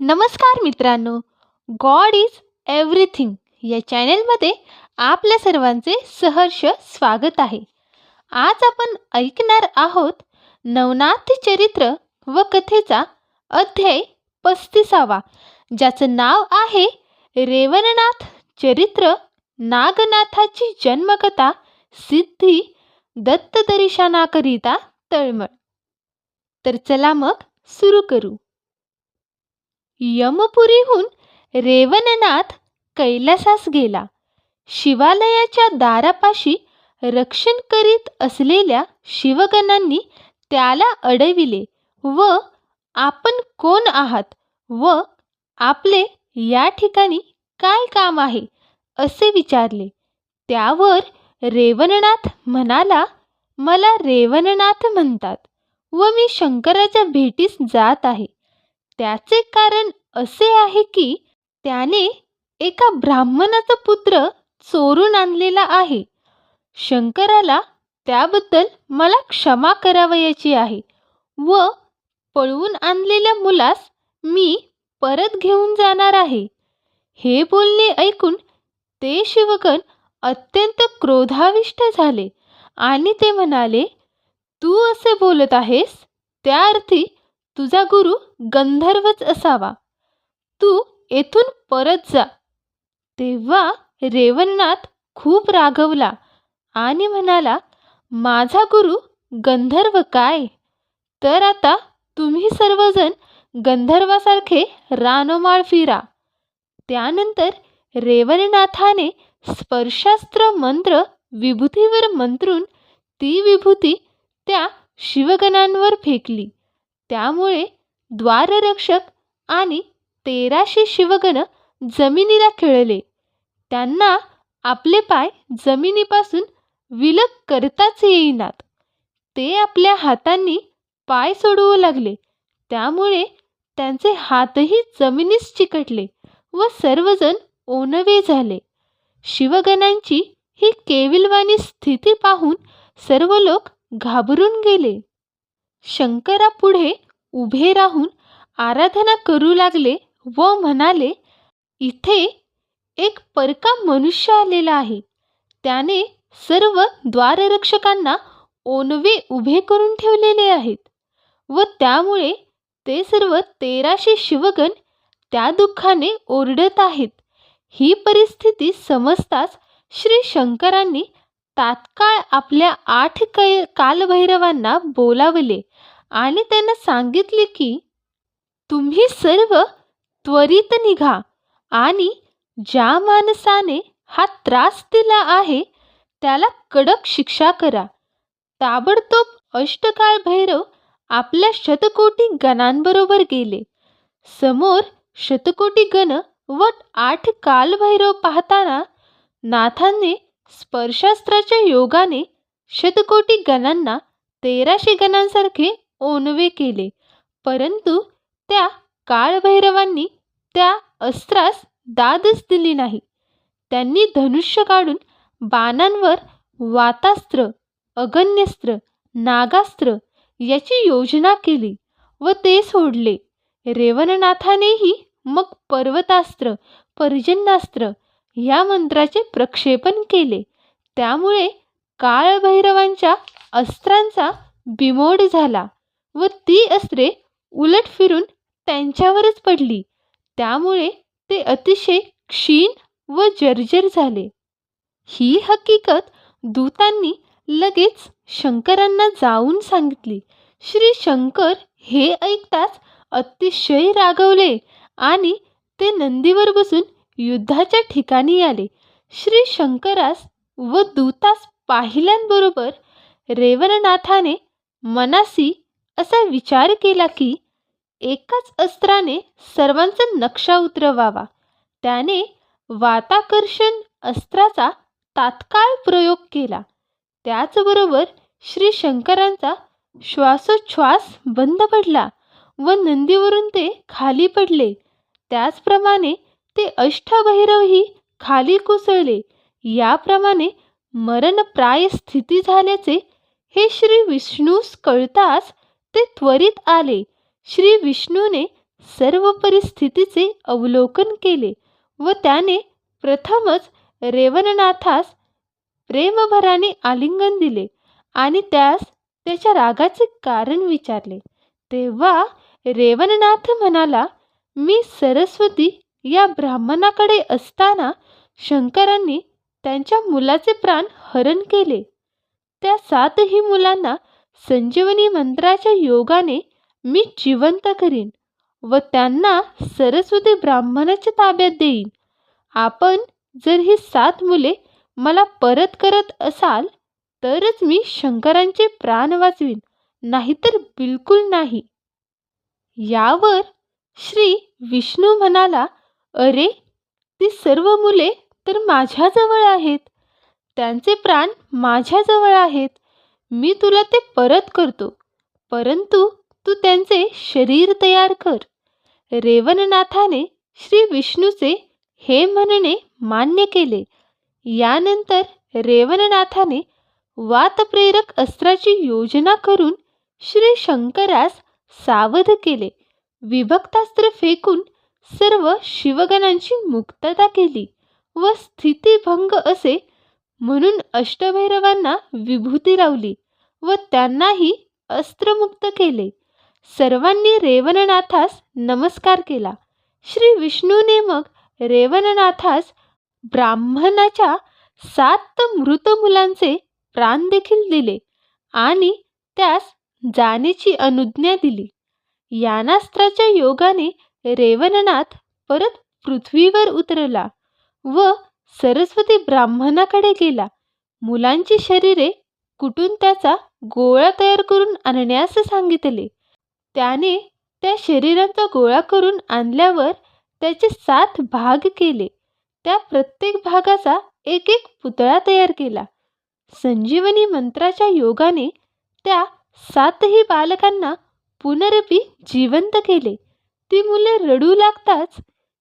नमस्कार मित्रांनो. God is everything या चॅनेलमध्ये आपल्या सर्वांचे सहर्ष स्वागत आहे. आज आपण ऐकणार आहोत नवनाथ चरित्र व कथेचा अध्याय पस्तीसावा ज्याचं नाव आहे रेवणनाथ चरित्र नागनाथाची जन्मकथा सिद्धी दत्तदर्शनाकरिता तळमळ. तर चला मग सुरू करू. यमपुरीहून रेवणनाथ कैलासास गेला. शिवालयाच्या दारापाशी रक्षण करीत असलेल्या शिवगणांनी त्याला अडविले व आपण कोण आहात व आपले या ठिकाणी काय काम आहे? असे विचारले. त्यावर रेवणनाथ म्हणाला मला रेवणनाथ म्हणतात व मी शंकराच्या भेटीस जात आहे. त्याचे कारण असे आहे की त्याने एका ब्राह्मणाचा पुत्र चोरून आणलेला आहे. शंकराला त्याबद्दल मला क्षमा करावयाची आहे व पळवून आणलेल्या मुलास मी परत घेऊन जाणार आहे. हे बोलणे ऐकून ते शिवगण अत्यंत क्रोधाविष्ट झाले आणि ते म्हणाले तू असे बोलत आहेस? त्या अर्थी तुझा गुरु गंधर्वच असावा. तू येथून परत जा. तेव्हा रेवणनाथ खूप रागवला आणि म्हणाला माझा गुरु गंधर्व काय? तर आता तुम्ही सर्वजण गंधर्वासारखे रानोमाळ फिरा. त्यानंतर रेवणनाथाने स्पर्शास्त्र मंत्र विभूतीवर मंत्रून ती विभूती त्या शिवगणांवर फेकली. त्यामुळे द्वाररक्षक आणि तेराशे शिवगण जमिनीला खिळले. त्यांना आपले पाय जमिनीपासून विलग करताच येईनात. ते आपल्या हातांनी पाय सोडवू लागले. त्यामुळे त्यांचे हातही जमिनीस चिकटले व सर्वजण ओनवे झाले. शिवगणांची ही केविलवाणी स्थिती पाहून सर्व लोक घाबरून गेले. शंकरापुढे उभे राहून आराधना करू लागले व म्हणाले इथे एक परका मनुष्य आलेला आहे. त्याने सर्व द्वाररक्षकांना ओनवे उभे करून ठेवलेले आहेत व त्यामुळे ते सर्व तेराशे शिवगण त्या दुःखाने ओरडत आहेत. ही परिस्थिती समजताच श्री शंकरांनी तात्काळ आपल्या आठ कै कालभैरवांना बोलावले. आणि त्यांना सांगितले की तुम्ही सर्व त्वरित निघा आणि ज्या माणसाने हा त्रास दिला आहे त्याला कडक शिक्षा करा. ताबडतोब अष्टकाळ भैरव आपल्या शतकोटी गणांबरोबर गेले. समोर शतकोटी गण व आठ कालभैरव पाहताना नाथांनी स्पर्शास्त्राच्या योगाने शतकोटी गणांना तेराशे गणांसारखे ओनवे केले. परंतु त्या काळभैरवांनी त्या अस्त्रास दादच दिली नाही. त्यांनी धनुष्य काढून बाणांवर वातास्त्र अगण्यस्त्र नागास्त्र याची योजना केली व ते सोडले. रेवणनाथानेही मग पर्वतास्त्र पर्जन्यास्त्र या मंत्राचे प्रक्षेपण केले. त्यामुळे काळभैरवांच्या अस्त्रांचा बिमोड झाला. व ती अस्त्रे उलट फिरून त्यांच्यावरच पडली. त्यामुळे ते अतिशय क्षीण व जर्जर झाले. ही हकीकत दूतांनी लगेच शंकरांना जाऊन सांगितली. श्री शंकर हे ऐकताच अतिशय रागवले आणि ते नंदीवर बसून युद्धाच्या ठिकाणी आले. श्री शंकरास व दूतास पाहिल्यांबरोबर रेवणनाथाने मनासी असा विचार केला की एकाच अस्त्राने सर्वांचा नक्षा उतरवावा. त्याने वाताकर्षण अस्त्राचा तात्काळ प्रयोग केला. त्याचबरोबर श्री शंकरांचा श्वासोच्छ्वास बंद पडला व नंदीवरून ते खाली पडले. त्याचप्रमाणे ते अष्टभैरवही खाली कोसळले. याप्रमाणे मरणप्राय स्थिती झाल्याचे हे श्री विष्णूस कळताच ते त्वरित आले. श्री विष्णूने सर्व परिस्थितीचे अवलोकन केले व त्याने प्रथमच रेवणनाथास प्रेमभराने आलिंगन दिले आणि त्यास त्याच्या रागाचे कारण विचारले. तेव्हा रेवणनाथ म्हणाला मी सरस्वती या ब्राह्मणाकडे असताना शंकरांनी त्यांच्या मुलाचे प्राण हरण केले. त्या सातही मुलांना संजीवनी मंत्राच्या योगाने मी जिवंत करीन व त्यांना सरस्वती ब्राह्मणाच्या ताब्यात देईन. आपण जर ही सात मुले मला परत करत असाल तरच मी शंकरांचे प्राण वाचवीन नाहीतर बिलकुल नाही. यावर श्री विष्णू म्हणाला अरे ती सर्व मुले तर माझ्याजवळ आहेत. त्यांचे प्राण माझ्याजवळ आहेत. मी तुला ते परत करतो. परंतु तू त्यांचे शरीर तयार कर. रेवणनाथाने श्री विष्णूचे हे म्हणणे मान्य केले. यानंतर रेवणनाथाने वातप्रेरक अस्त्राची योजना करून श्री शंकरास सावध केले. विभक्तास्त्र फेकून सर्व शिवगणांची मुक्तता केली व स्थितीभंग असे म्हणून अष्टभैरवांना विभूती लावली व त्यांनाही अस्त्रमुक्त केले. सर्वांनी रेवणनाथास नमस्कार केला. श्री विष्णूने मग रेवणनाथास ब्राह्मणाच्या सात मृत मुलांचे प्राण देखील दिले आणि त्यास जाण्याची अनुज्ञा दिली. यानास्त्राच्या योगाने रेवणनाथ परत पृथ्वीवर उतरला व सरस्वती ब्राह्मणाकडे गेला. मुलांची शरीरे कुठून त्याचा गोळा तयार करून आणण्यास सांगितले. त्याने त्या शरीरांचा गोळा करून आणल्यावर त्याचे सात भाग केले. त्या प्रत्येक भागाचा एक एक पुतळा तयार केला. संजीवनी मंत्राच्या योगाने त्या सातही बालकांना पुनरपी जिवंत केले. ती मुले रडू लागताच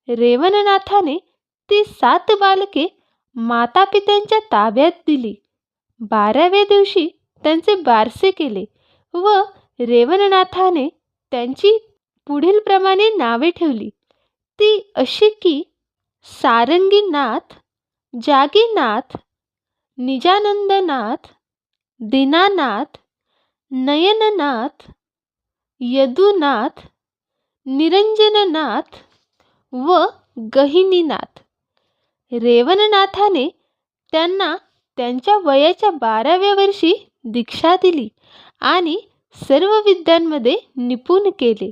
रेवणनाथाने ती सात बालके मातापित्यांच्या ताब्यात दिली. बाराव्या दिवशी त्यांचे बारसे केले व रेवणनाथाने त्यांची पुढीलप्रमाणे नावे ठेवली. ती अशी की सारंगीनाथ जागीनाथ निजानंदनाथ दीनानाथ नयननाथ यदुनाथ निरंजननाथ व गहिनीनाथ. रेवणनाथाने त्यांना त्यांच्या वयाच्या बाराव्या वर्षी दीक्षा दिली आणि सर्व विद्यांमध्ये निपुण केले.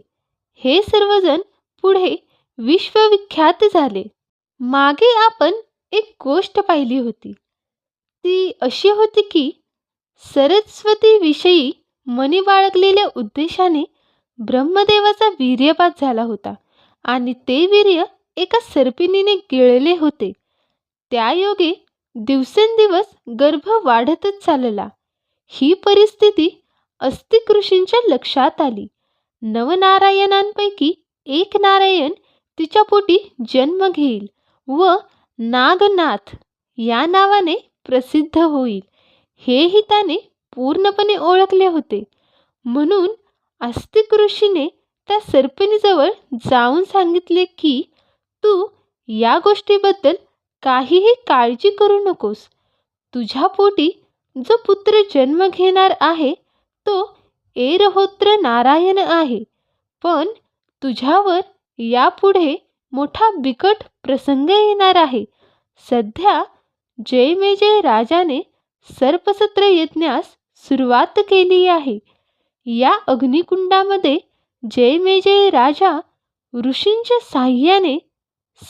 हे सर्वजण पुढे विश्वविख्यात झाले. मागे आपण एक गोष्ट पाहिली होती. ती अशी होती की सरस्वतीविषयी मनी बाळगलेल्या उद्देशाने ब्रह्मदेवाचा वीर्यपात झाला होता आणि ते वीर्य एका सर्पिणीने गिळले होते. त्यायोगे दिवसेंदिवस गर्भ वाढतच चालला. ही परिस्थिती अस्तिक ऋषींच्या लक्षात आली. नवनारायणांपैकी एक नारायण तिच्या पोटी जन्म घेईल व नागनाथ या नावाने प्रसिद्ध होईल. हेही त्याने पूर्णपणे ओळखले होते. म्हणून आस्तिक ऋषीने त्या सर्पिणीजवळ जाऊन सांगितले की तू या गोष्टीबद्दल काहीही काळजी करू नकोस. तुझ्या पोटी जो पुत्र जन्म घेणार आहे तो एरहोत्र नारायण आहे. पण तुझ्यावर यापुढे मोठा बिकट प्रसंग येणार आहे. सध्या जयमेजय राजाने सर्पसत्र यज्ञास सुरुवात केली आहे. या अग्निकुंडामध्ये जयमेजय राजा ऋषींच्या साह्याने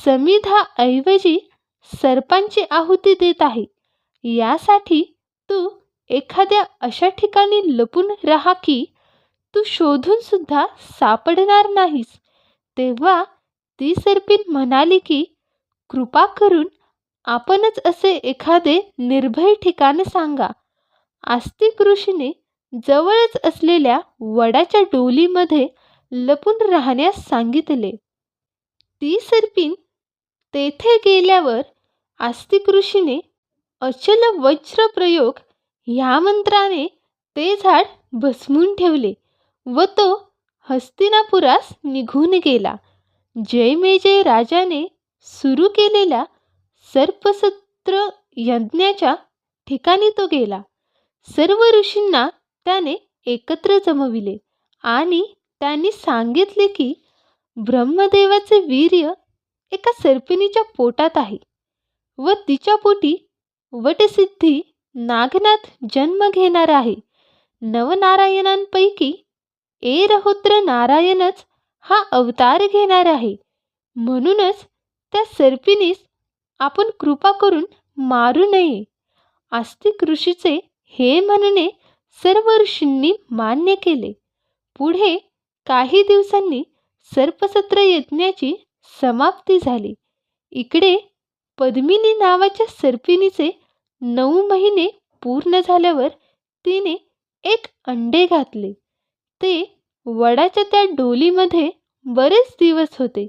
समिधाऐवजी सर्पांची आहुती देत आहे. यासाठी तू एखाद्या अशा ठिकाणी लपून राहा की तू शोधून सुद्धा सापडणार नाहीस. तेव्हा ती सर्पिन म्हणाली की कृपा करून आपणच असे एखादे निर्भय ठिकाण सांगा. आस्तिक ऋषीने जवळच असलेल्या वडाच्या डोलीमध्ये लपून राहण्यास सांगितले. ती सर्पिन तेथे गेल्यावर आस्तिक ऋषीने अचल वज्र प्रयोग ह्या मंत्राने ते झाड भस्मून ठेवले व तो हस्तिनापुरास निघून गेला. जयमेजय राजाने सुरू केलेल्या सर्पसत्र यज्ञाच्या ठिकाणी तो गेला. सर्व ऋषींना त्याने एकत्र जमविले आणि त्यांनी सांगितले की ब्रह्मदेवाचे वीर्य एका सर्पिणीच्या पोटात आहे. व तिच्या पोटी वटसिद्धी नागनाथ जन्म घेणार आहे. नवनारायणांपैकी एरहोत्र नारायणच हा अवतार घेणार आहे. म्हणूनच त्या सर्पिणीस आपण कृपा करून मारू नये. आस्तिक ऋषीचे हे म्हणणे सर्व ऋषींनी मान्य केले. पुढे काही दिवसांनी सर्पसत्र यज्ञाची समाप्ती झाली. इकडे पद्मिनी नावाच्या सर्पिणीचे नऊ महिने पूर्ण झाल्यावर तिने एक अंडे घातले. ते वडाच्या त्या डोलीमध्ये बरेच दिवस होते.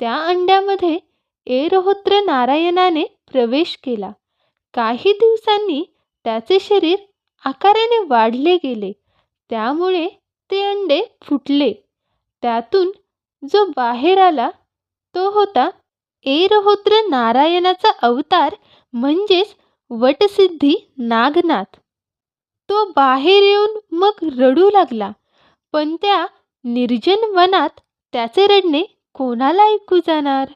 त्या अंड्यामध्ये एरहोत्र नारायणाने प्रवेश केला. काही दिवसांनी त्याचे शरीर आकाराने वाढले गेले. त्यामुळे ते अंडे फुटले. त्यातून जो बाहेर आला तो होता एरहोत्र नारायणाचा अवतार म्हणजेच वटसिद्धी नागनाथ. तो बाहेर येऊन मग रडू लागला. पण त्या निर्जन वनात त्याचे रडणे कोणाला ऐकू जाणार?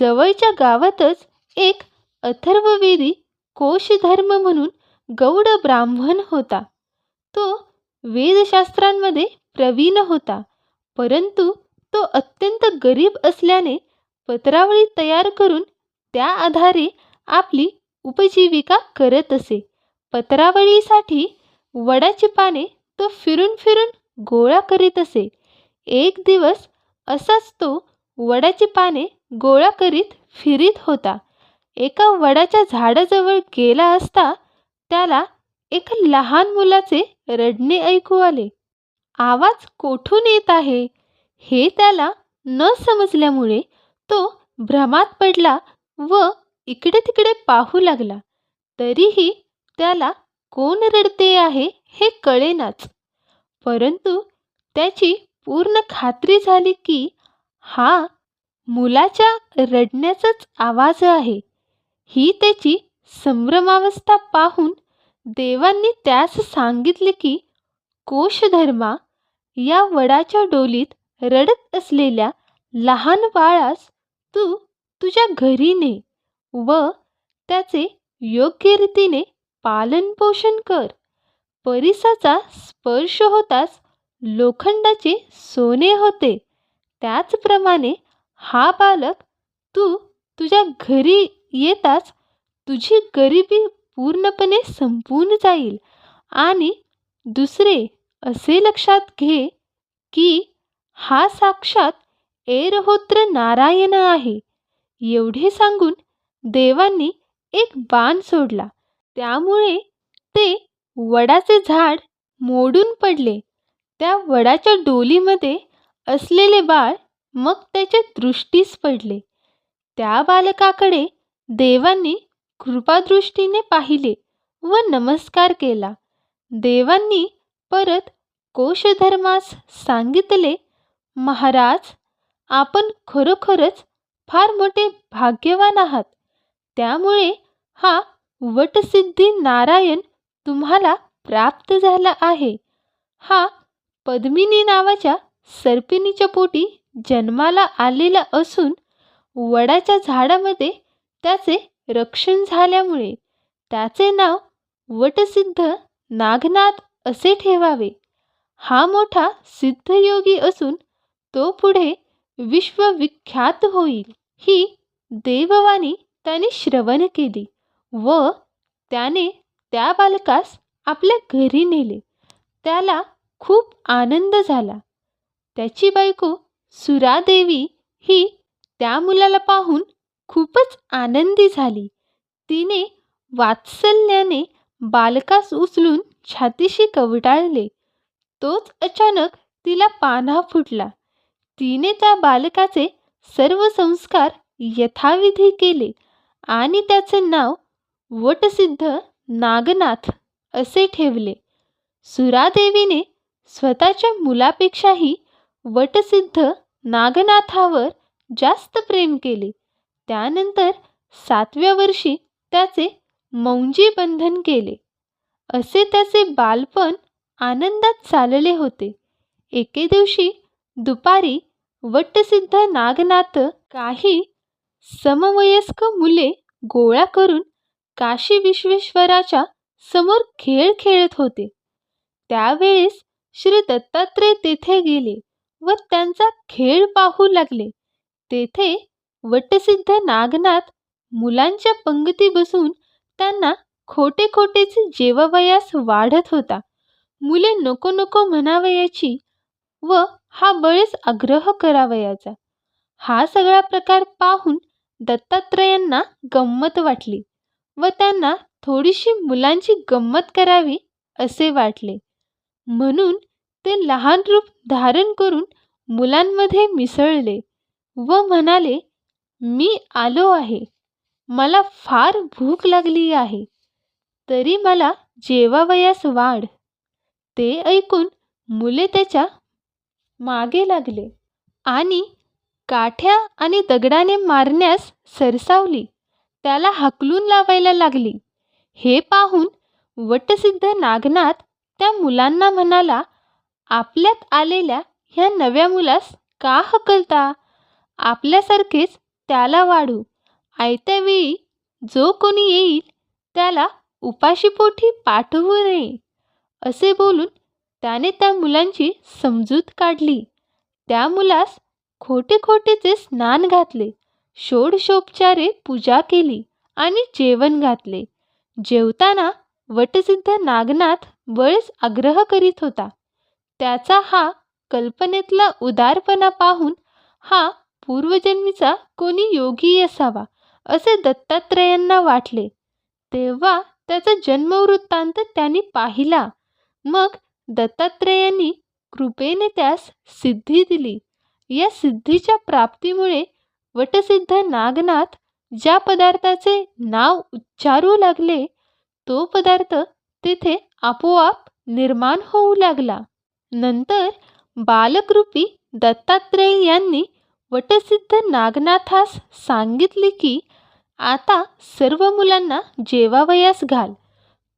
जवळच्या गावातच एक अथर्ववेदी कोशधर्म म्हणून गौड ब्राह्मण होता. तो वेदशास्त्रांमध्ये प्रवीण होता. परंतु तो अत्यंत गरीब असल्याने पत्रावळी तयार करून त्या आधारे आपली उपजीविका करत असे. पत्रावळीसाठी वडाची पाने तो फिरून फिरून गोळा करीत असे. एक दिवस असाच तो वडाची पाने गोळा करीत फिरीत होता. एका वडाच्या झाडाजवळ गेला असता त्याला एका लहान मुलाचे रडणे ऐकू आले. आवाज कोठून येत आहे? हे त्याला न समजल्यामुळे तो भ्रमात पडला व इकडे तिकडे पाहू लागला. तरीही त्याला कोण रडते आहे हे कळेनाच. परंतु त्याची पूर्ण खात्री झाली की हा मुलाच्या रडण्याचाच आवाज आहे. ही त्याची संभ्रमावस्था पाहून देवांनी त्यास सांगितले की कोशधर्मा या वडाच्या डोलीत रडत असलेल्या लहान बाळास तू तुझ्या घरी ने व त्याचे योग्य रीतीने पालनपोषण कर. परिसाचा स्पर्श होताच लोखंडाचे सोने होते. त्याचप्रमाणे हा बालक तू तुझ्या घरी येताच तुझी गरिबी पूर्णपणे संपून जाईल. आणि दुसरे असे लक्षात घे की हा साक्षात एरहोत्र नारायण आहे. एवढे सांगून देवांनी एक बाण सोडला. त्यामुळे ते वडाचे झाड मोडून पडले. त्या वडाच्या डोलीमध्ये असलेले बाळ मग त्याच्या दृष्टीस पडले. त्या बालकाकडे देवांनी कृपादृष्टीने पाहिले व नमस्कार केला. देवांनी परत कोशधर्मास सांगितले महाराज आपण खरोखरच फार मोठे भाग्यवान आहात. त्यामुळे हा वटसिद्धी नारायण तुम्हाला प्राप्त झाला आहे. हा पद्मिनी नावाच्या सर्पिणीच्या पोटी जन्माला आलेला असून वडाच्या झाडामध्ये त्याचे रक्षण झाल्यामुळे त्याचे नाव वटसिद्ध नागनाथ असे ठेवावे. हा मोठा सिद्धयोगी असून तो पुढे विश्वविख्यात होईल. ही देववाणी त्याने श्रवण केली व त्याने त्या बालकास आपल्या घरी नेले. त्याला खूप आनंद झाला. त्याची बायको सुरादेवी ही त्या मुलाला पाहून खूपच आनंदी झाली. तिने वात्सल्याने बालकास उचलून छातीशी कवटाळले तोच अचानक तिला पान्हा फुटला. तिने त्या बालकाचे सर्व संस्कार यथाविधी केले आणि त्याचे नाव वटसिद्ध नागनाथ असे ठेवले. सुरादेवीने स्वतःच्या मुलापेक्षाही वटसिद्ध नागनाथावर जास्त प्रेम केले. त्यानंतर सातव्या वर्षी त्याचे मौंजी बंधन केले. असे त्याचे बालपण आनंदात चालले होते. एके दिवशी दुपारी वटसिद्ध नागनाथ काही समवयस्क मुले गोळा करून काशी विश्वेश्वराच्या समोर खेळ खेळत होते. त्यावेळेस श्री दत्तात्रय तेथे गेले व त्यांचा खेळ पाहू लागले. तेथे वटसिद्ध नागनाथ मुलांच्या पंगती बसून त्यांना खोटे खोटेचे जेवावयास वाढत होता. मुले नको नको म्हणावयाची व हा बळीस आग्रह करावयाचा हा सगळा प्रकार पाहून दत्तात्रयांना गंमत वाटली व त्यांना थोडीशी मुलांची गंमत करावी असे वाटले. म्हणून ते लहान रूप धारण करून मुलांमध्ये मिसळले व म्हणाले मी आलो आहे. मला फार भूक लागली आहे. तरी मला जेवावयास वाढ. ते ऐकून मुले त्याच्या मागे लागले आणि काठ्या आणि दगडाने मारण्यास सरसावली. त्याला हकलून लावायला लागली. हे पाहून वटसिद्ध नागनाथ त्या मुलांना म्हणाला आपल्यात आलेल्या ह्या नव्या मुलास का हकलता? आपल्यासारखेच त्याला वाढू. आयत्या वेळी जो कोणी येईल त्याला उपाशीपोटी पाठवू नये. असे बोलून त्याने त्या मुलांची समजूत काढली. त्या मुलास खोटे खोटेचे स्नान घातले. षोडशोपचारे पूजा केली आणि जेवण घातले. जेवताना वटसिद्ध नागनाथ बळेच आग्रह करीत होता. त्याचा हा कल्पनेतला उदारपणा पाहून हा पूर्वजन्मीचा कोणी योगी असावा असे दत्तात्रयांना वाटले. तेव्हा त्याचा जन्मवृत्तांत त्यांनी पाहिला. मग दत्तात्रेयांनी कृपेने त्यास सिद्धी दिली. या सिद्धीच्या प्राप्तीमुळे वटसिद्ध नागनाथ ज्या पदार्थाचे नाव उच्चारू लागले तो पदार्थ तेथे आपोआप निर्माण होऊ लागला. नंतर बालकृपी दत्तात्रेय यांनी वटसिद्ध नागनाथास सांगितले की आता सर्व मुलांना जेवावयास घाल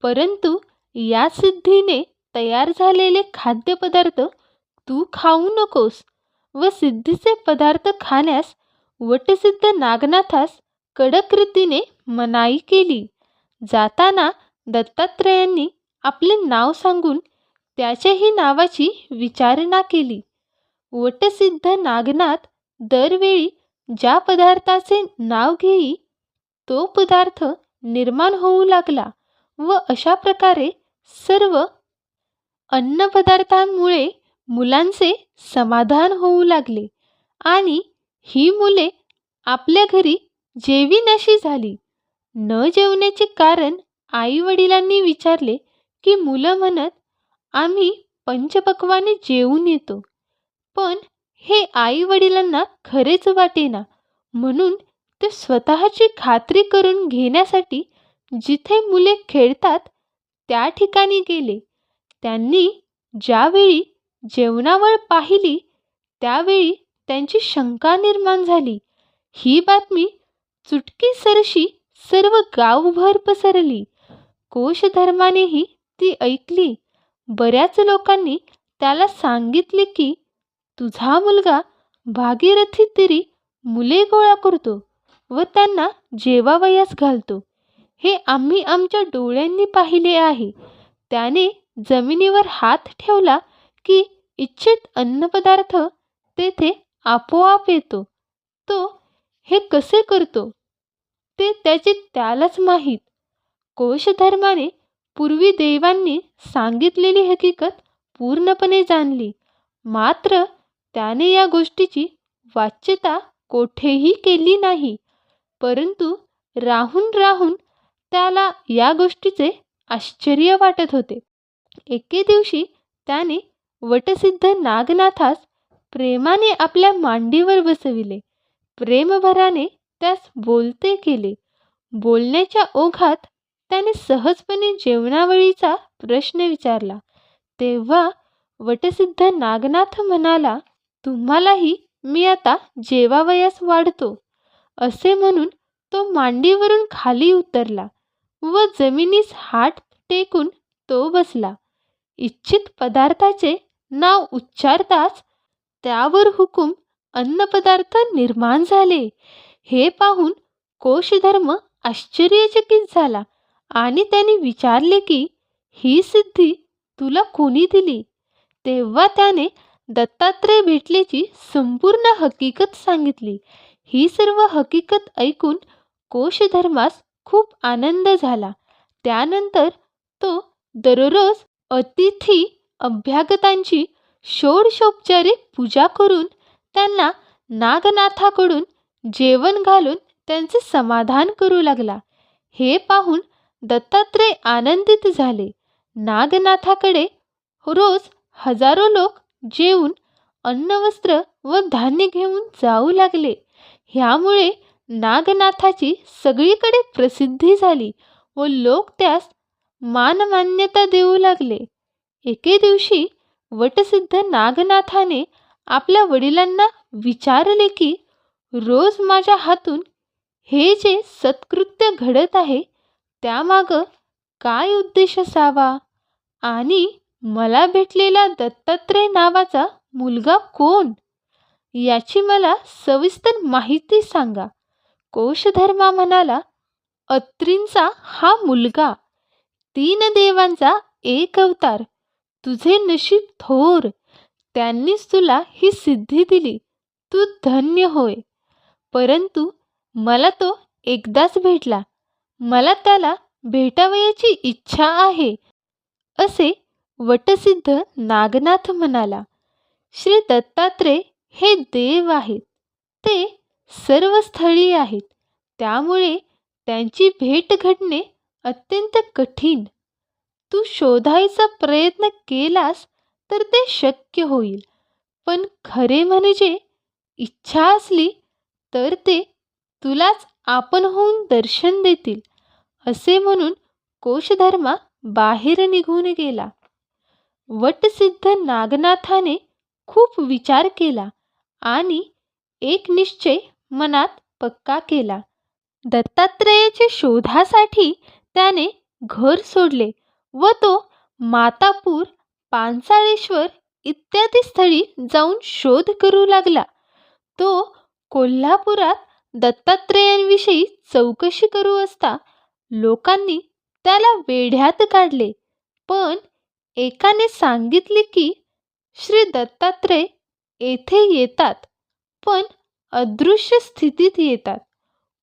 परंतु या सिद्धीने तयार झालेले खाद्यपदार्थ तू खाऊ नकोस व सिद्धीचे पदार्थ खाण्यास वटसिद्ध नागनाथास कडक रीतीने मनाई केली. जाताना दत्तात्रयांनी आपले नाव सांगून त्याच्याही नावाची विचारणा केली. वटसिद्ध नागनाथ दरवेळी ज्या पदार्थाचे नाव घेई तो पदार्थ निर्माण होऊ लागला व अशा प्रकारे सर्व अन्नपदार्थांमुळे मुलांचे समाधान होऊ लागले आणि ही मुले आपल्या घरी जेवीनाशी झाली. न जेवण्याचे कारण आई वडिलांनी विचारले की मुलं म्हणत आम्ही पंचपक्वाने जेवून येतो पण हे आई वडिलांना खरेच वाटेना म्हणून ते स्वतःची खात्री करून घेण्यासाठी जिथे मुले खेळतात त्या ठिकाणी गेले. त्यांनी ज्यावेळी जेवणावळ पाहिली त्यावेळी त्यांची शंका निर्माण झाली. ही बातमी चुटकीसरशी सर्व गावभर पसरली. कोशधर्मानेही ती ऐकली. बऱ्याच लोकांनी त्याला सांगितले की तुझा मुलगा भागीरथी तरी मुले गोळा करतो व त्यांना जेवावयास घालतो. हे आम्ही आमच्या डोळ्यांनी पाहिले आहे. त्याने जमिनीवर हात ठेवला की इच्छित अन्नपदार्थ तेथे आपोआप येतो. तो हे कसे करतो? ते त्याचे त्यालाच माहीत. कोशधर्माने पूर्वी देवांनी सांगितलेली हकीकत पूर्णपणे जाणली. मात्र त्याने या गोष्टीची वाच्यता कोठेही केली नाही. परंतु राहून राहून त्याला या गोष्टीचे आश्चर्य वाटत होते. एके दिवशी त्याने वटसिद्ध नागनाथास प्रेमाने आपल्या मांडीवर बसविले. प्रेमभराने त्यास बोलते केले. बोलण्याच्या ओघात त्याने सहजपणे जेवणावळीचा प्रश्न विचारला. तेव्हा वटसिद्ध नागनाथ म्हणाला तुम्हालाही मी आता जेवावयास वाढतो. असे म्हणून तो मांडीवरून खाली उतरला व जमिनीस हात टेकून तो बसला. इच्छित पदार्थाचे नाव उच्चारताच त्यावर हुकूम अन्नपदार्थ निर्माण झाले. हे पाहून कोशधर्म आश्चर्यचकित झाला आणि त्याने विचारले की ही सिद्धी तुला कोणी दिली? तेव्हा त्याने दत्तात्रय भेटल्याची संपूर्ण हकीकत सांगितली. ही सर्व हकीकत ऐकून कोशधर्मास खूप आनंद झाला. त्यानंतर तो दररोज अतिथी अभ्यागतांची षोडशोपचारिक पूजा करून त्यांना नागनाथाकडून जेवण घालून त्यांचे समाधान करू लागला. हे पाहून दत्तात्रय आनंदित झाले. नागनाथाकडे रोज हजारो लोक जेवून अन्नवस्त्र व धान्य घेऊन जाऊ लागले. ह्यामुळे नागनाथाची सगळीकडे प्रसिद्धी झाली व लोक त्यास मानमान्यता देऊ लागले. एके दिवशी वटसिद्ध नागनाथाने आपल्या वडिलांना विचारले की रोज माझ्या हातून हे जे सत्कृत्य घडत आहे त्यामागं काय उद्देश असावा? आणि मला भेटलेला दत्तात्रय नावाचा मुलगा कोण? याची मला सविस्तर माहिती सांगा. कोशधर्मा म्हणाला अत्रींचा हा मुलगा तीन देवांचा एक अवतार. तुझे नशीब थोर. त्यांनीच तुला ही सिद्धी दिली. तू धन्य होय. परंतु मला तो एकदाच भेटला. मला त्याला भेटावयाची इच्छा आहे. असे वटसिद्ध नागनाथ म्हणाला श्री दत्तात्रय हे देव आहेत. ते सर्व स्थळी आहेत. त्यामुळे त्यांची भेट घडणे अत्यंत कठीण. तू शोधायचा प्रयत्न केलास तर ते शक्य होईल. पण खरे म्हणजे इच्छा असली तर ते तुलाच आपण होऊन दर्शन देतील असे म्हणून कोशधर्मा बाहेर निघून गेला. वटसिद्ध नागनाथाने खूप विचार केला आणि एक निश्चय मनात पक्का केला. दत्तात्रेयाच्या शोधासाठी त्याने घर सोडले व तो मातापूर पांचाळेश्वर इत्यादी स्थळी जाऊन शोध करू लागला. तो कोल्हापुरात दत्तात्रेयांविषयी चौकशी करू असता लोकांनी त्याला वेढ्यात काढले. पण एकाने सांगितले की श्री दत्तात्रय येथे येतात पण अदृश्य स्थितीत येतात.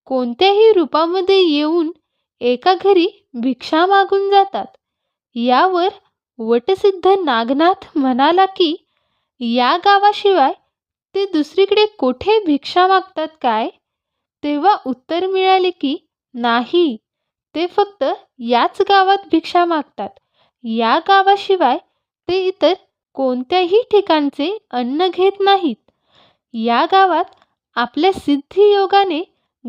कोणत्याही रूपामध्ये येऊन एका घरी भिक्षा मागून जातात. यावर वटसिद्ध नागनाथ म्हणाला की या गावाशिवाय ते दुसरीकडे कोठे भिक्षा मागतात काय तेव्हा उत्तर मिळाले की नाही ते फक्त याच गावात भिक्षा मागतात. या गावाशिवाय ते इतर कोणत्याही ठिकाणचे अन्न घेत नाहीत. या गावात आपल्या सिद्धियोगाने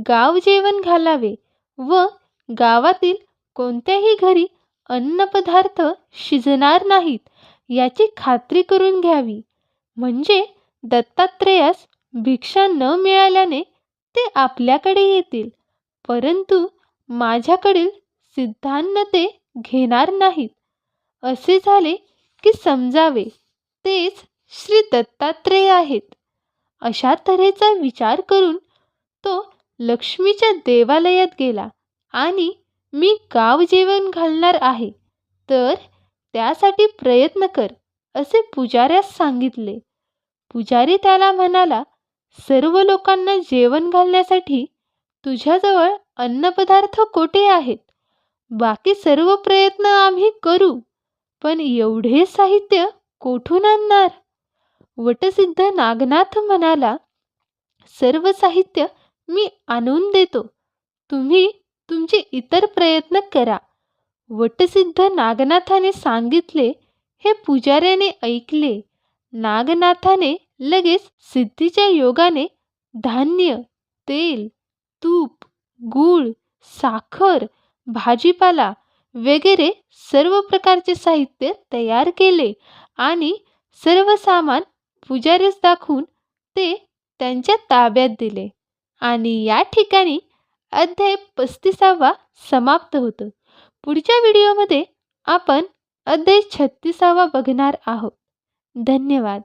गाव जेवण घालावे व गावातील कोणत्याही घरी अन्नपदार्थ शिजणार नाहीत याची खात्री करून घ्यावी. म्हणजे दत्तात्रेयास भिक्षा न मिळाल्याने ते आपल्याकडे येतील परंतु माझ्याकडील सिद्धांत ते घेणार नाहीत. असे झाले की समजावे तेच श्री दत्तात्रेय आहेत. अशा तऱ्हेचा विचार करून तो लक्ष्मीच्या देवालयात गेला. आणि मी गाव जेवण घालणार आहे. तर त्यासाठी प्रयत्न कर असे पुजाऱ्यास सांगितले. पुजारी त्याला म्हणाला सर्व लोकांना जेवण घालण्यासाठी तुझ्याजवळ अन्नपदार्थ कोठे आहेत? बाकी सर्व प्रयत्न आम्ही करू पण एवढे साहित्य कोठून आणणार? वटसिद्ध नागनाथ म्हणाला सर्व साहित्य मी आणून देतो. तुम्ही तुमचे इतर प्रयत्न करा. वटसिद्ध नागनाथाने सांगितले हे पुजाऱ्याने ऐकले. नागनाथाने लगेच सिद्धीच्या योगाने धान्य तेल तूप गूळ साखर भाजीपाला वगैरे सर्व प्रकारचे साहित्य तयार केले आणि सर्व सामान पुजारीस दाखवून ते त्यांच्या ताब्यात दिले. आणि या ठिकाणी अध्याय पस्तीसावा समाप्त होतो. पुढच्या व्हिडिओमध्ये आपण अध्याय छत्तीसावा बघणार आहोत. धन्यवाद.